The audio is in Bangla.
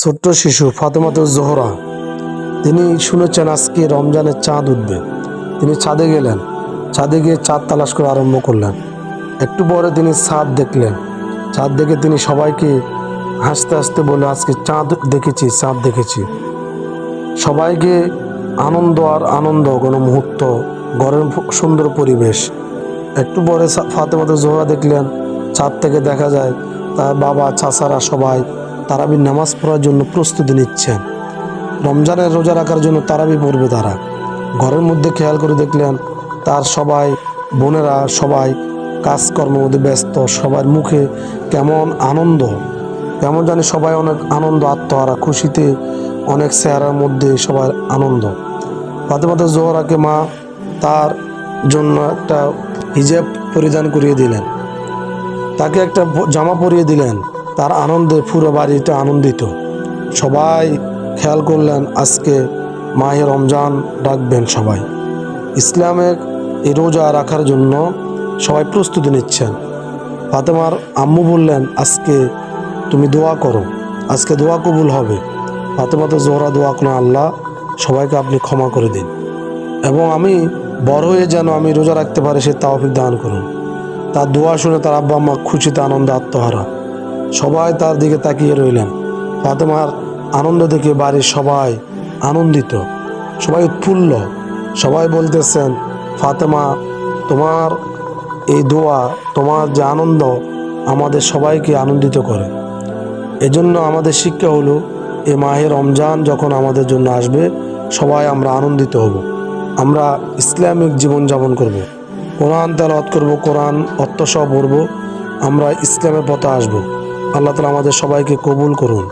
ছোট্ট শিশু ফাতেমাত জোহরা। তিনি শুনেছেন আজকে রমজানের চাঁদ উঠবে। তিনি ছাদে গেলেন। ছাদে গিয়ে চাঁদ তালাশ করে আরম্ভ করলেন। একটু পরে তিনি চাঁদ দেখলেন। চাঁদ দেখে তিনি সবাইকে হাসতে হাসতে বলে আজকে চাঁদ দেখেছি চাঁদ দেখেছি। সবাইকে আনন্দ আর আনন্দ, কোনো মুহূর্ত, ঘরের সুন্দর পরিবেশ। একটু পরে ফাতেমাতে জোহরা দেখলেন, চাঁদ থেকে দেখা যায়, তার বাবা, চাচারা সবাই তারাবি নামাজ পড়ার জন্য প্রস্তুতি নিচ্ছেন রমজানের রোজা রাখার জন্য তারাবি পড়বে তারা। ঘরের মধ্যে খেয়াল করে দেখলেন, তার সবাই, বোনেরা সবাই কাজকর্মের মধ্যে ব্যস্ত, সবার মুখে কেমন আনন্দ। কেমন জানি সবাই অনেক আনন্দ, আত্মহারা, খুশিতে অনেক চেহারার মধ্যে সবার আনন্দ। ফাতেমাতে জোহরাকে মা তার জন্য একটা হিজাব পরিধান করিয়ে দিলেন। তাকে একটা জামা পরিয়ে দিলেন। তার আনন্দে পুরো বাড়িটা আনন্দিত। সবাই খেয়াল করলেন আজকে মাহে রমজান ডাকবেন সবাই। ইসলামের এই রোজা রাখার জন্য সবাই প্রস্তুতি নিচ্ছেন। ফাতেমার আম্মু বললেন, আজকে তুমি দোয়া করো, আজকে দোয়া কবুল হবে। ফাতেমা তো জোহরা দোয়া করেন আল্লাহ সবাইকে আপনি ক্ষমা করে দিন। এবং আমি বড় হয়ে যেন আমি রোজা রাখতে পারি, সে তাওফিক দান করুন। তার দোয়া শুনে তার আব্বা আম্মা খুশিতে আনন্দ আত্মহারা। সবাই তার দিকে তাকিয়ে রইলেন। ফাতেমার আনন্দ দেখে বাড়ির সবাই আনন্দিত, সবাই উৎফুল্ল। সবাই বলতেছেন, ফাতেমা, তোমার এই দোয়া, তোমার যে আনন্দ, আমাদের সবাইকে আনন্দিত করে। এজন্য আমাদের শিক্ষা হলো, এ মাহের রমজান যখন আমাদের জন্য আসবে, সবাই আমরা আনন্দিত হব। আমরা ইসলামিক জীবনযাপন করব। কোরআন তেলাওয়াত করব, কোরআন অর্থসহ পড়ব। আমরা ইসলামের পথে আসব। আল্লাহ তালা আমাদের সবাইকে কবুল করুন।